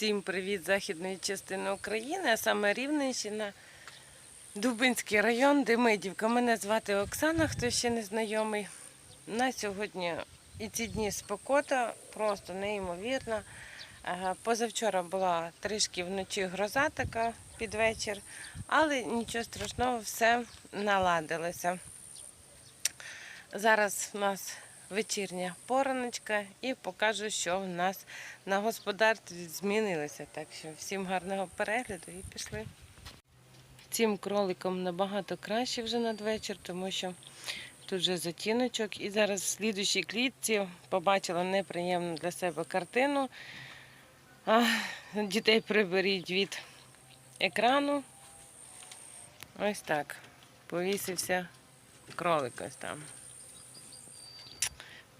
Всім привіт західної частини України, а саме Рівненщина, Дубинський район, Демидівка. Мене звати Оксана, хто ще не знайомий. На сьогодні і ці дні спекота просто неймовірна. Позавчора була трішки вночі гроза така під вечір, але нічого страшного, все наладилося. Зараз у нас вечірня пораночка і покажу, що в нас на господарстві змінилося. Так що всім гарного перегляду і пішли. Цим кроликам набагато краще вже надвечір, тому що тут вже затіночок. І зараз в слідущій клітці побачила неприємну для себе картину. А, дітей приберіть від екрану. Ось так. Повісився кролик ось там.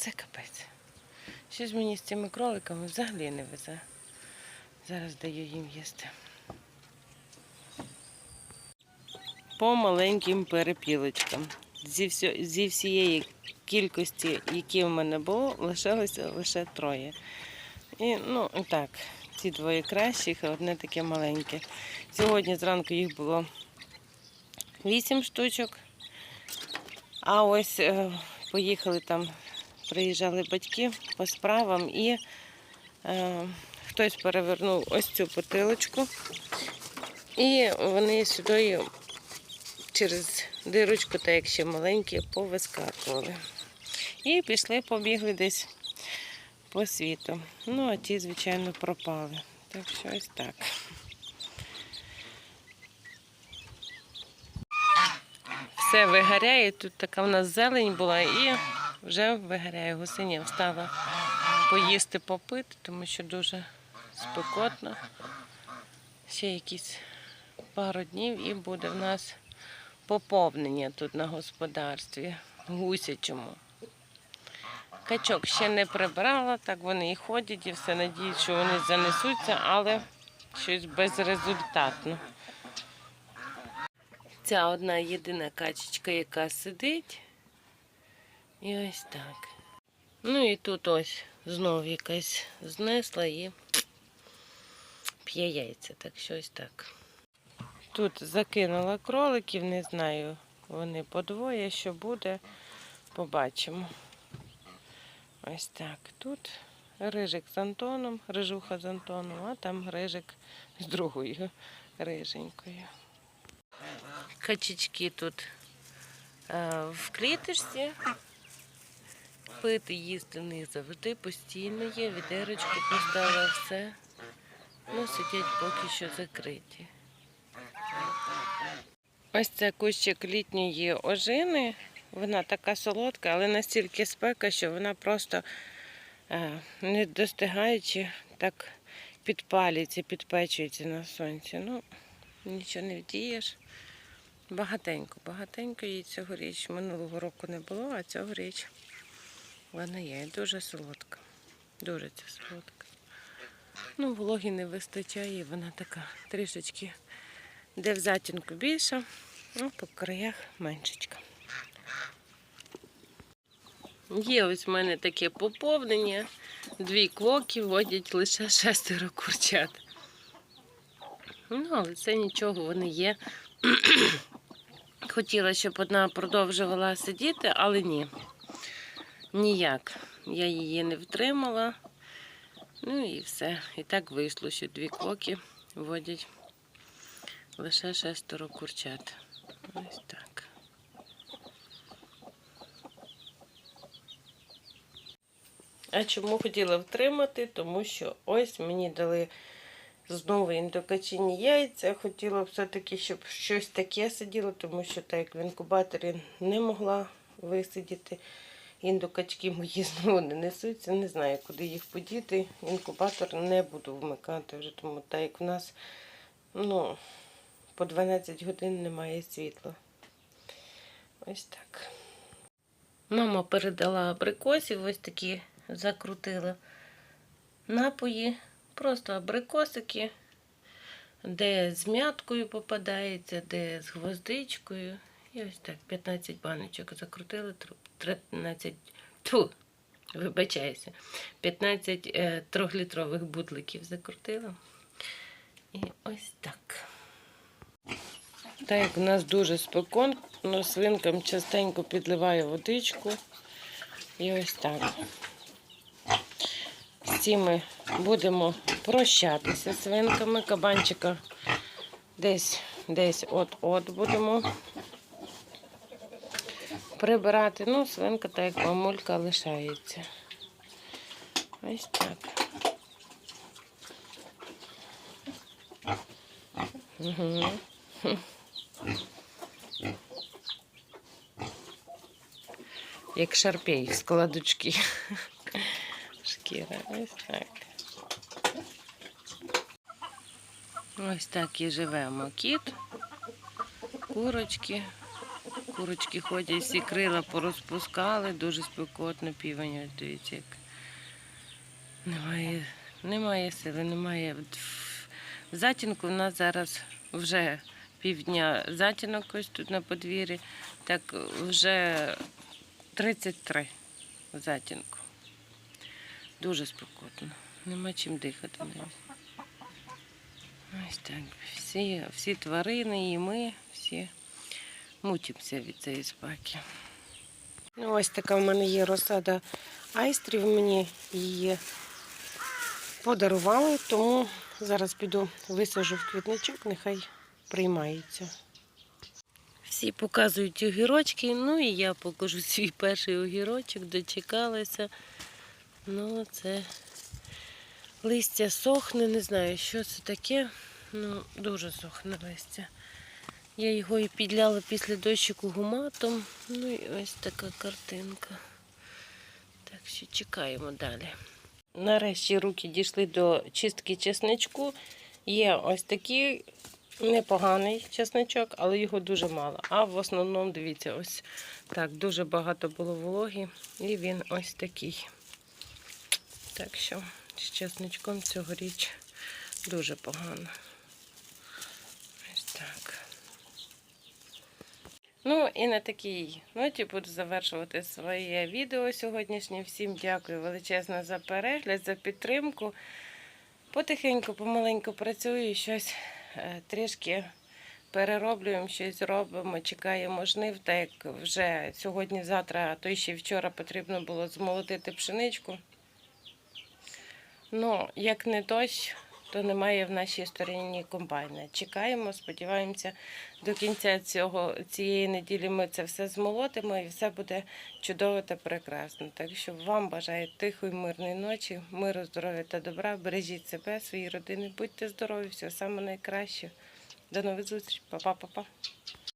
Це капець. Щось мені з цими кроликами взагалі не везе. Зараз даю їм їсти. По маленьким перепілочкам. Зі, всьо, зі всієї кількості, які в мене було, лишилося лише троє. І, ну, і так, ці двоє кращих, а одне таке маленьке. Сьогодні зранку їх було вісім штучок. А ось е, поїхали там приїжджали батьки по справам і е, хтось перевернув ось цю потилочку. І вони сюди через дирочку, так як ще маленькі, повискакували. І пішли, побігли десь по світу. Ну, а ті, звичайно, пропали. Так що ось так. Все вигоряє, тут така в нас зелень була і вже вигоряє. Гусиня встала поїсти, попити, тому що дуже спекотно. Ще якісь пару днів і буде в нас поповнення тут на господарстві гусячому. Качок ще не прибрала, так вони і ходять, і все надіють, що вони занесуться, але щось безрезультатно. Ця одна єдина качечка, яка сидить. І ось так. Ну і тут ось знов якась знесла і п'є яйця, так що ось так. Тут закинула кроликів, не знаю, вони подвоє, що буде, побачимо. Ось так. Тут рижик з Антоном, рижуха з Антоном, а там рижик з другою риженькою. Качечки тут е, в кліточці. Пити, їсти не завжди постійно є, відерочку поставила все. Ну, сидять поки що закриті. Ось це кущик літньої ожини. Вона така солодка, але настільки спека, що вона просто е, не достигаючи, так підпалюється, підпечується на сонці. Ну, нічого не вдієш. Багатенько, багатенько їй цьогоріч. Минулого року не було, а цьогоріч вона є. Дуже солодка. Дуже ця солодка. Ну, вологі не вистачає, вона така трішечки, де в затінку більша, а по краях меншечка. Є ось в мене таке поповнення. Дві квоки водять лише шестеро курчат. Ну, але це нічого, вони є. Хотіла, щоб одна продовжувала сидіти, але ні. Ніяк. Я її не втримала. Ну і все. І так вийшло, що дві квоки водять лише шестеро курчат. Ось так. А чому хотіла втримати? Тому що ось мені дали знову індокачині яйця. Хотіла все-таки, щоб щось таке сиділо, тому що так як в інкубаторі не могла висидіти. Індокачки мої знову не несуться. Не знаю, куди їх подіти. Інкубатор не буду вмикати вже, тому так як в нас ну, по 12 годин немає світла. Ось так. Мама передала абрикосів, ось такі закрутила напої. Просто абрикосики, де з мяткою попадається, де з гвоздичкою. І ось так 15 баночок закрутили, 13, тьфу, Вибачаюся. 15 е, трьохлітрових бутликів закрутила. І ось так. Так як у нас дуже спекотно, свинкам частенько підливаю водичку. І ось так. З цими будемо прощатися свинками. Кабанчика десь, десь от-от будемо прибирати. Ну, свинка, так як мамулька, лишається. Ось так. Як шарпей з кладочки. Шкіра. Ось так. Ось так і живемо. Кіт, курочки. Курочки ходять, всі крила порозпускали, дуже спекотно півень, дивіться, як немає, немає сили, немає. В затінку у нас зараз вже півдня затінок ось тут на подвір'ї, так вже 33 в затінку. Дуже спекотно. Нема чим дихати. Ось так. Всі, всі тварини і ми всі мучимося від цієї спеки. Ну, ось така в мене є розсада айстрів. Мені її подарували, тому зараз піду висажу в квітничок, нехай приймається. Всі показують огірочки, ну і я покажу свій перший огірочок, дочекалася. Ну, це листя сохне, не знаю, що це таке. Ну, дуже сохне листя. Я його і підляла після дощику гуматом. Ну і ось така картинка. Так що чекаємо далі. Нарешті руки дійшли до чистки чесничку. Є ось такий непоганий чесничок, але його дуже мало. А в основному, дивіться, ось так, дуже багато було вологи, і він ось такий. Так що з чесничком цьогоріч дуже погано. Ось так. Ну і на такій ноті буду завершувати своє відео сьогоднішнє. Всім дякую величезно за перегляд, за підтримку. Потихеньку, помаленьку працюю, щось е, трішки перероблюємо, щось робимо, чекаємо жнив, так як вже сьогодні-завтра, а то ще вчора потрібно було змолотити пшеничку. Ну, як не дощ, то немає в нашій стороні комбайна. Чекаємо, сподіваємося, до кінця цього, цієї неділі ми це все змолотимо і все буде чудово та прекрасно. Так що вам бажаю тихої, мирної ночі, миру, здоров'я та добра. Бережіть себе, свої родини, будьте здорові, всього саме найкраще. До нових зустрічей, Па-па-па-па.